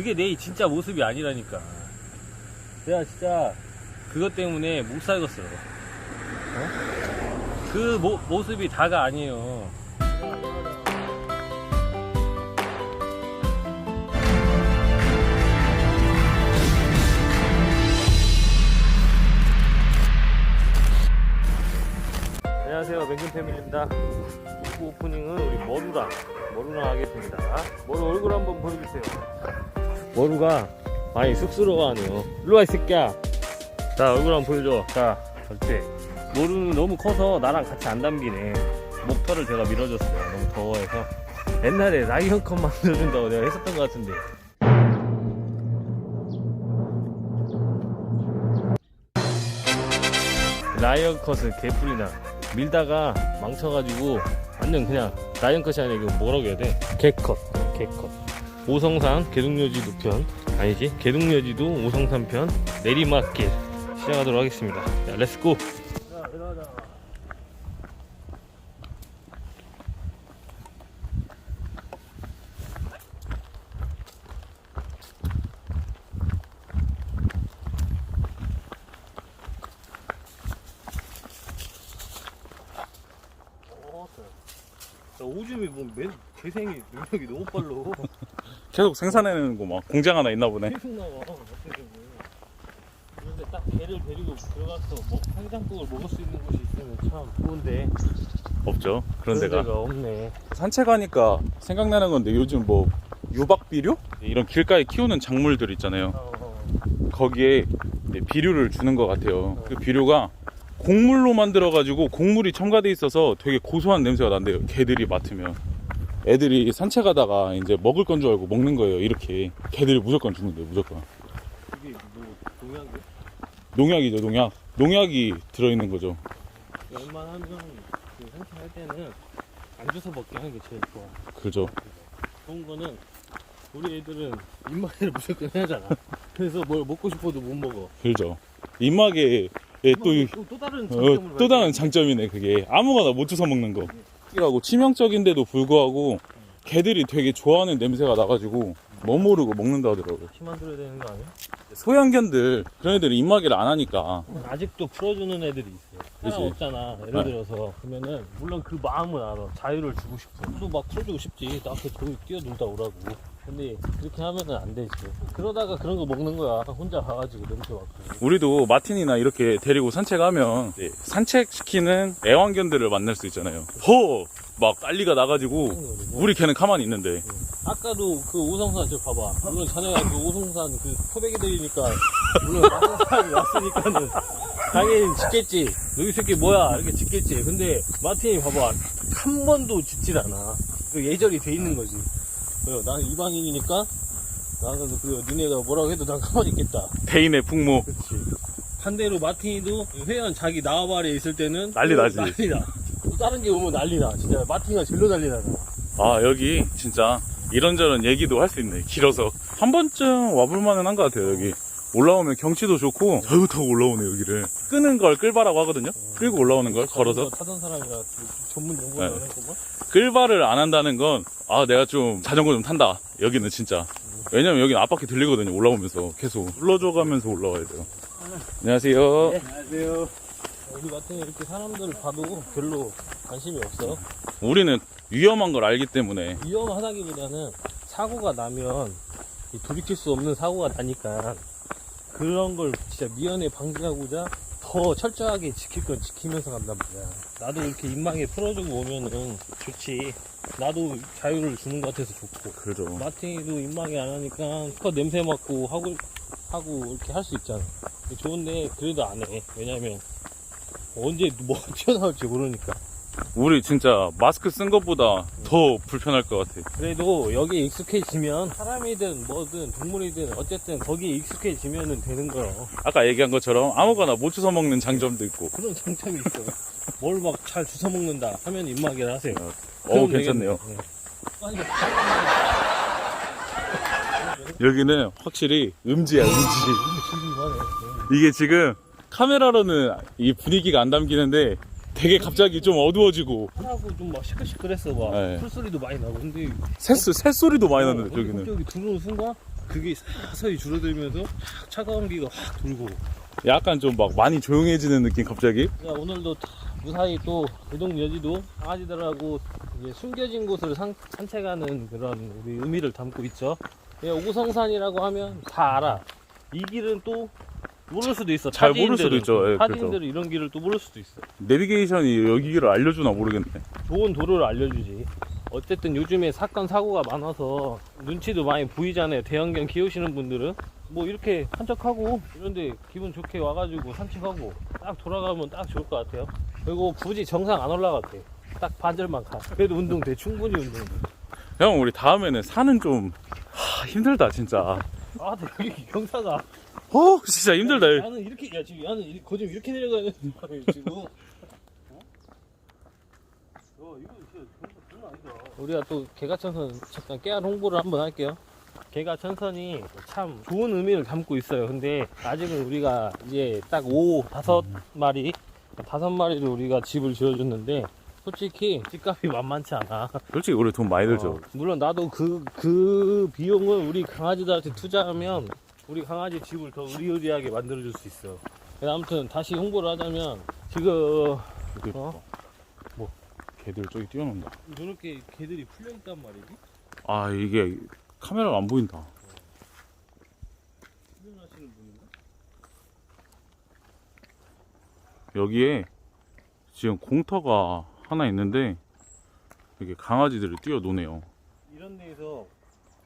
그게 내 진짜 모습이 아니라니까. 내가 진짜 그것 때문에 못 살겠어. 어? 그 모, 모습이 다가 아니에요. 안녕하세요. 맹금 패밀리입니다. 오프닝은 우리 머루랑 머루랑 하겠습니다. 머루 얼굴 한번 보여주세요. 머루가 많이 쑥스러워하네요. 일로 와, 이 새끼야. 자, 얼굴 한번 보여줘. 자, 어때? 머루는 너무 커서 나랑 같이 안 담기네. 목털을 제가 밀어줬어요. 너무 더워해서. 옛날에 라이언 컷 만들어준다고 내가 했었던 것 같은데. 라이언 컷은 개뿔이나 밀다가 망쳐가지고 완전 그냥 라이언 컷이 아니라 이거 뭐라고 해야 돼? 개컷 개컷 오성산 개동여지도 편. 아니지 개동여지도 오성산 편 내리막길. 시작하도록 하겠습니다. 자 렛츠고 오줌이 뭐맨 재생이 능력이 너무 빨라 계속 생산해내는 거막 공장 하나 있나 보네. 계속 나와 어떻게 보면 그런데 딱 개를 데리고 들어가서 먹, 해장국을 먹을 수 있는 곳이 있으면 참 좋은데 없죠. 그런 데가. 없네 산책하니까 생각나는 건데 요즘 뭐 유박비료? 이런 길가에 키우는 작물들 있잖아요. 어, 어. 거기에 이제 비료를 주는 것 같아요. 그 비료가 곡물로 만들어가지고 곡물이 첨가돼 있어서 되게 고소한 냄새가 난대요. 개들이 맡으면. 애들이 산책하다가 이제 먹을 건 줄 알고 먹는 거예요. 이렇게. 개들이 무조건 죽는데 무조건. 이게 뭐 동양계? 농약이죠, 농약. 농약이 들어있는 거죠. 웬만하면 그 산책할 때는 안 주워 먹게 하는 게 제일 좋아 그죠. 좋은 거는 우리 애들은 입마개를 무조건 해야 하잖아 그래서 뭘 먹고 싶어도 못 먹어 그죠. 입마개 예, 또, 이- 또, 또 다른 어, 장점을 또 다른. 장점이네 그게 아무거나 못 주워 먹는 거 하고 치명적인데도 불구하고 개들이 되게 좋아하는 냄새가 나가지고 뭐 모르고 먹는다 하더라고요 피 만들어야 되는 거 아니야? 소형견들 그런 애들은 입마개를 안 하니까 아직도 풀어주는 애들이 있어요. 사람 그치. 없잖아. 예를 네. 들어서 그러면은 물론 그 마음은 알아. 자유를 주고 싶어. 또 막 풀어주고 싶지. 나 앞에 저기 뛰어놀다 오라고. 근데 그렇게 하면은 안 되지. 그러다가 그런 거 먹는 거야. 혼자 가가지고 냄새 맡고. 우리도 마틴이나 이렇게 데리고 산책하면 이제 산책시키는 애완견들을 만날 수 있잖아요 허! 막 난리가 나가지고 우리 개는 가만히 있는데 아까도 그 오성산 저 봐봐. 물론 자네가 그 오성산 그 토백이들이니까 물론 사람이 왔으니까는 당연히 짖겠지. 너희 새끼 뭐야 이렇게 짖겠지. 근데 마틴이 봐봐 한 번도 짖질 않아. 그 예절이 돼 있는 거지. 어, 나는 이방인이니까 나는 그 니네가 뭐라고 해도 난 가만히 있겠다. 대인의 풍모 그렇지. 반대로 마틴이도 회원 자기 나와바리에 있을 때는 난리 또 나지. 난리나. 또 다른 게 오면 난리나. 진짜 마틴이가 제일로 난리나. 아 여기 진짜 이런저런 얘기도 할 수 있네 길어서 한 번쯤 와볼 만은 한 것 같아요 여기 올라오면 경치도 좋고 저기 타고 올라오네 여기를. 끄는 걸 끌바라고 하거든요. 끌고 올라오는 걸 걸어서. 타던 사람이라 그 전문 용어를 네. 안 했구만. 끌바를 안 한다는 건 아 내가 좀 자전거 좀 탄다. 여기는 진짜. 왜냐면 여기는 앞바퀴 들리거든요 올라오면서 계속. 눌러줘 가면서 올라와야 돼요. 안녕하세요. 안녕하세요. 우리 같은 이렇게 사람들을 봐도 별로 관심이 없어. 우리는 위험한 걸 알기 때문에. 위험하다기보다는 사고가 나면 이 돌이킬 수 없는 사고가 나니까 그런 걸 진짜 미연에 방지하고자 더 철저하게 지킬 건 지키면서 간단 말이야. 나도 이렇게 입망에 풀어주고 오면은 좋지. 나도 자유를 주는 것 같아서 좋고. 그죠 마틴이도 입망이 안 하니까 컷 냄새 맡고 하고 하고 이렇게 할 수 있잖아. 좋은데 그래도 안 해. 왜냐면 언제 뭐가 튀어나올지 모르니까. 우리 진짜 마스크 쓴 것보다 더 불편할 것 같아 그래도 여기에 익숙해지면 사람이든 뭐든 동물이든 어쨌든 거기에 익숙해지면은 되는 거요. 아까 얘기한 것처럼 아무거나 못 주워 먹는 장점도 있고 그런 장점이 있어. 뭘 막 잘 주워 먹는다 하면 입마개를 하세요. 어 괜찮네요. 네. 여기는 확실히 음지야 음지. 이게 지금 카메라로는 이 분위기가 안 담기는데 되게 갑자기 좀 어두워지고 하고 좀 막 시끌시끌했어 막 네. 풀소리도 많이 나고 근데 새소, 새소리도 많이 어, 났는데 근데 저기는 갑자기 들어오는 순간 그게 서서히 줄어들면서 확 차가운 기가 확 돌고 약간 좀 막 많이 조용해지는 느낌 갑자기 야, 오늘도 다 무사히 또 대동 여지도 강아지들하고 이제 숨겨진 곳을 산, 산책하는 그런 우리 의미를 담고 있죠. 예, 오구성산이라고 하면 다 알아. 이 길은 또 모를 수도 있어. 잘 모를. 수도 있죠. 예, 타지인들은 이런 길을 또 모를 수도 있어. 내비게이션이 여기를 알려주나 모르겠네 좋은 도로를 알려주지. 어쨌든 요즘에 사건 사고가 많아서 눈치도 많이 보이잖아요. 대형견 키우시는 분들은 뭐 이렇게 산책하고 이런데 기분 좋게 와가지고 산책하고 딱 돌아가면 딱 좋을 것 같아요. 그리고 굳이 정상 안 올라가도 돼. 딱 반절만 가. 그래도 운동 돼. 충분히 운동 돼. 형 우리 다음에는 산은 좀 하, 힘들다 진짜 아, 근데 여기 경사가. 어 진짜 힘들다 나는 이렇게 야 지금 나는 이- 거좀 이렇게 내려가는 거야 지금. 어? 야 이거 진짜 경사 장난 아니다. 우리가 또 개가천선 잠깐 깨알 홍보를 한번 할게요. 개가천선이 참 좋은 의미를 담고 있어요. 근데 아직은 우리가 이제 딱오 다섯 마리 다섯 마리를 우리가 집을 지어줬는데 솔직히 집값이 만만치 않아. 솔직히 우리 돈 많이 들죠 어, 물론 나도 그, 그 비용을 우리 강아지들한테 투자하면 우리 강아지 집을 더 의리의리하게 만들어줄 수 있어. 아무튼 다시 홍보를 하자면 지금 여기 어? 개들 저기 뛰어논다 이렇게 개들이 풀려 있단 말이지. 아 이게 카메라가 안 보인다 훈련하시는 분인가? 여기에 지금 공터가 하나 있는데 여기 강아지들이 뛰어노네요 이런 데에서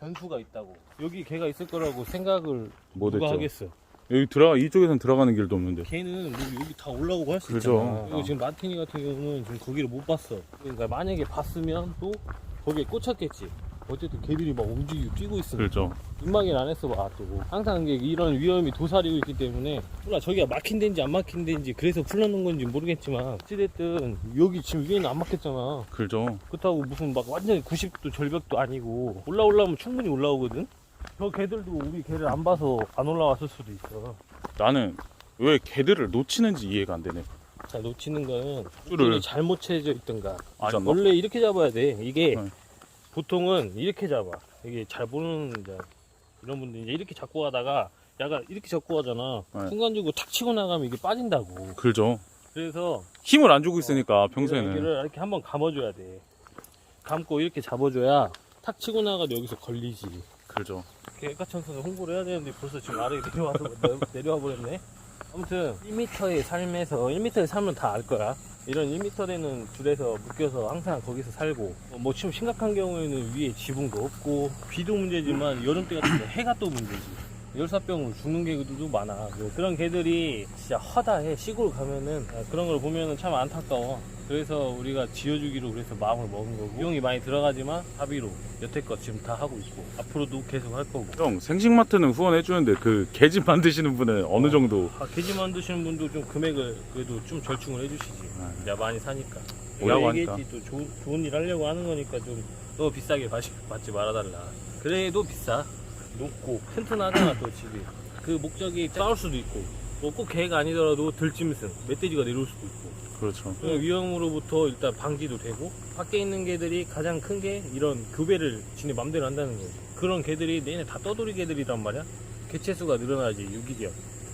변수가 있다고. 여기 개가 있을 거라고 생각을 뭐 누가 됐죠 하겠어. 여기 들어가 이쪽에선 들어가는 길도 없는데 걔는 뭐 여기 다 올라오고 할 수 그죠. 있잖아. 그리고 어. 지금 마티니 같은 경우는 지금 거기를 못 봤어. 그러니까 만약에 봤으면 또 거기에 꽂혔겠지. 어쨌든 걔들이 막 움직이고 뛰고 있으니까. 그렇죠 민망이를 안 했어 봐. 또 항상 이게 이런 위험이 도사리고 있기 때문에 몰라 저기가 막힌 데인지 안 막힌 데인지 그래서 풀려놓은 건지 모르겠지만 어찌됐든 여기 지금 위에는 안 막혔잖아. 그렇죠 그렇다고 무슨 막 완전히 90도 절벽도 아니고 올라오려면 충분히 올라오거든. 저 개들도 우리 개를 안 봐서 안 올라왔을 수도 있어. 나는 왜 개들을 놓치는지 이해가 안 되네 자 놓치는 거는 줄을. 잘못 채져 있던가. 아니, 원래 이렇게 잡아야 돼. 이게 네. 보통은 이렇게 잡아. 이게 잘 모르는 이제 이런 분들 이제 이렇게 잡고 가다가 약간 이렇게 잡고 가잖아. 네. 순간적으로 탁 치고 나가면 이게 빠진다고. 그렇죠 그래서 힘을 안 주고 있으니까 얘를 평소에는 이렇게 한번 감아줘야 돼. 감고 이렇게 잡아줘야 탁 치고 나가도 여기서 걸리지. 그렇죠 개가천선을 홍보를 해야 되는데 벌써 지금 아래 내려와서 내- 내려와 버렸네. 아무튼 1m의 삶에서 1m의 삶은 다 알 거야. 이런 1m 되는 줄에서 묶여서 항상 거기서 살고 어, 뭐 지금 심각한 경우에는 위에 지붕도 없고 비도 문제지만 여름 때 같은 때 해가 또 문제지. 열사병으로 죽는 개들도 많아. 뭐 그런 개들이 진짜 허다해. 시골 가면은 아, 그런 걸 보면은 참 안타까워. 그래서 우리가 지어주기로 그래서 마음을 먹은 거고 비용이 많이 들어가지만 합의로 여태껏 지금 다 하고 있고 앞으로도 계속 할 거고. 형 생식마트는 후원해 주는데 그 개집 만드시는 분은 어느 정도 아, 돼지 만드시는 분도 좀 금액을 그래도 좀 절충을 해주시지. 네. 내가 많이 사니까. 오라고 내가 하니까. 얘기했지 또 좋은, 좋은 일 하려고 하는 거니까 좀더 비싸게 받지, 받지 말아달라. 그래도 비싸. 높고 튼튼하잖아 또 집이. 그 목적이 싸울 수도 있고. 뭐꼭 개가 아니더라도 들짐승, 멧돼지가 내려올 수도 있고. 그렇죠. 그런 위험으로부터 일단 방지도 되고 밖에 있는 개들이 가장 큰 게 이런 교배를 지네 맘대로 한다는 거지 그런 개들이 내내 다 떠돌이 개들이란 말이야. 개체수가 늘어나지 유기견.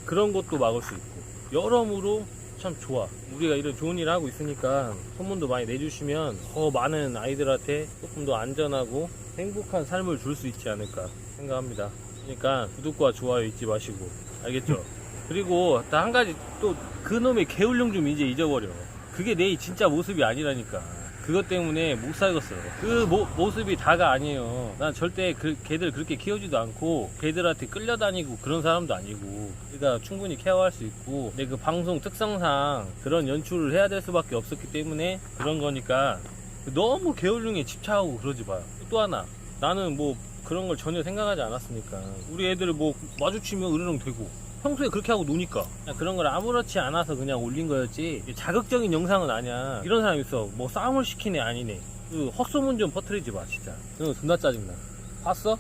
그런 것도 막을 수 있고. 여러모로 참 좋아. 우리가 이런 좋은 일을 하고 있으니까 소문도 많이 내주시면 더 많은 아이들한테 조금 더 안전하고 행복한 삶을 줄 수 있지 않을까 생각합니다 그러니까 구독과 좋아요 잊지 마시고 알겠죠? 그리고 또 한 가지 또 그놈의 개울령 좀 이제 잊어버려. 그게 내 진짜 모습이 아니라니까. 그것 때문에 못 살겠어. 그 모, 모습이 다가 아니에요. 난 절대 그 개들 그렇게 키우지도 않고 개들한테 끌려다니고 그런 사람도 아니고. 그러니까 충분히 케어할 수 있고. 내그 방송 특성상 그런 연출을 해야 될 수밖에 없었기 때문에 그런 거니까 너무 개울령에 집착하고 그러지 마. 또 하나 나는 뭐 그런 걸 전혀 생각하지 않았으니까. 우리 애들 뭐 마주치면 으르렁 되고. 평소에 그렇게 하고 노니까. 그냥 그런 걸 아무렇지 않아서 그냥 올린 거였지. 자극적인 영상은 아니야. 이런 사람 있어. 뭐 싸움을 시키네 아니네 그 헛소문 좀 퍼뜨리지 마 진짜. 그런 거 존나 짜증나. 봤어?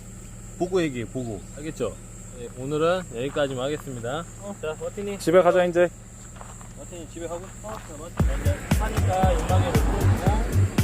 보고 얘기해 보고. 알겠죠? 네, 오늘은 여기까지만 하겠습니다. 어, 자 버티니. 집에 가자 이제. 마틴이 집에 가고 싶어? 마틴 먼저 하니까 욕망에 놓고